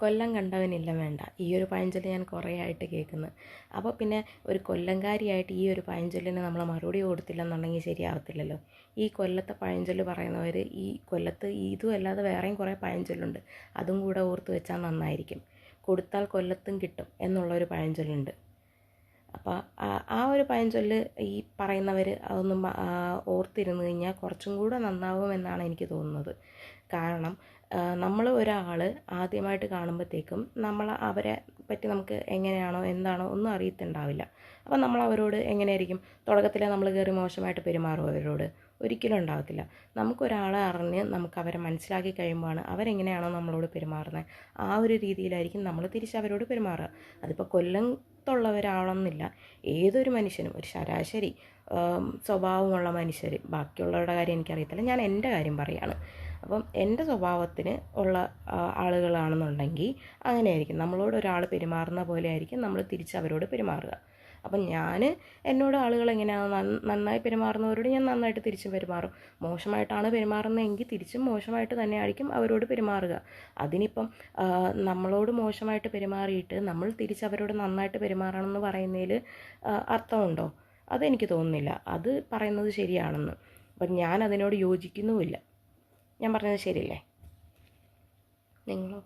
കൊല്ലം കണ്ടവനില്ല വേണ്ട. ഈ ഒരു പഴഞ്ചൊല്ല് ഞാൻ കുറേ ആയിട്ട് കേൾക്കുന്നത് അപ്പോൾ പിന്നെ ഒരു കൊല്ലംകാരിയായിട്ട് ഈ ഒരു പഴഞ്ചൊല്ലിന് നമ്മൾ മറുപടി കൊടുത്തില്ലെന്നുണ്ടെങ്കിൽ ശരിയാവത്തില്ലല്ലോ. ഈ കൊല്ലത്തെ പഴഞ്ചൊല്ല് പറയുന്നവർ ഈ കൊല്ലത്ത് ഇതും അല്ലാതെ വേറെയും കുറേ പഴഞ്ചൊല്ലുണ്ട്. അതും കൂടെ ഓർത്ത് വെച്ചാൽ നന്നായിരിക്കും. കൊടുത്താൽ കൊല്ലത്തും കിട്ടും എന്നുള്ളൊരു പഴഞ്ചൊല്ലുണ്ട്. അപ്പോൾ ആ- ഒരു പഴഞ്ചൊല്ല് ഈ പറയുന്നവർ അതൊന്ന് ഓർത്തിരുന്നു കഴിഞ്ഞാൽ കുറച്ചും കൂടെ നന്നാവുമെന്നാണ് എനിക്ക് തോന്നുന്നത്. കാരണം നമ്മൾ ഒരാൾ ആദ്യമായിട്ട് കാണുമ്പോഴത്തേക്കും നമ്മൾ അവരെ പറ്റി നമുക്ക് എങ്ങനെയാണോ എന്താണോ ഒന്നും അറിയത്തുണ്ടാവില്ല. അപ്പം നമ്മൾ അവരോട് എങ്ങനെയായിരിക്കും? തുടക്കത്തിൽ നമ്മൾ കയറി മോശമായിട്ട് പെരുമാറും അവരോട്. ഒരിക്കലും ഉണ്ടാകത്തില്ല നമുക്കൊരാളെ അറിഞ്ഞ് നമുക്ക് അവരെ മനസ്സിലാക്കി കഴിയുമ്പോഴാണ് അവരെങ്ങനെയാണോ നമ്മളോട് പെരുമാറുന്നത്. ആ ഒരു രീതിയിലായിരിക്കും നമ്മൾ തിരിച്ച് അവരോട് പെരുമാറുക. അതിപ്പോൾ കൊല്ലത്തുള്ളവരാവണമെന്നില്ല ഏതൊരു മനുഷ്യനും ഒരു ശരാശരി സ്വഭാവമുള്ള മനുഷ്യർ ബാക്കിയുള്ളവരുടെ കാര്യം എനിക്കറിയത്തില്ല. ഞാൻ എന്റെ കാര്യം പറയാണ്. അപ്പം എന്റെ സ്വഭാവത്തിന് ഉള്ള ആളുകളാണെന്നുണ്ടെങ്കിൽ അങ്ങനെയായിരിക്കും. നമ്മളോട് ഒരാൾ പെരുമാറുന്ന പോലെ ആയിരിക്കും നമ്മൾ തിരിച്ച് അവരോട് പെരുമാറുക. അപ്പം ഞാൻ എന്നോട് ആളുകൾ എങ്ങനെയാണ് നന്നായി പെരുമാറുന്നവരോട് ഞാൻ നന്നായിട്ട് തിരിച്ചും പെരുമാറും. മോശമായിട്ടാണ് പെരുമാറുന്നതെങ്കിൽ തിരിച്ചും മോശമായിട്ട് തന്നെ ആയിരിക്കും അവരോട് പെരുമാറുക. അതിനിപ്പം നമ്മളോട് മോശമായിട്ട് പെരുമാറിയിട്ട് നമ്മൾ തിരിച്ച് അവരോട് നന്നായിട്ട് പെരുമാറണം എന്ന് പറയുന്നതിൽ അർത്ഥമുണ്ടോ? അതെനിക്ക് തോന്നുന്നില്ല. അത് പറയുന്നത് ശരിയാണെന്ന്. അപ്പം ഞാൻ അതിനോട് യോജിക്കുന്നുമില്ല. ഞാൻ പറഞ്ഞത് ശരിയല്ലേ? നിങ്ങളോ?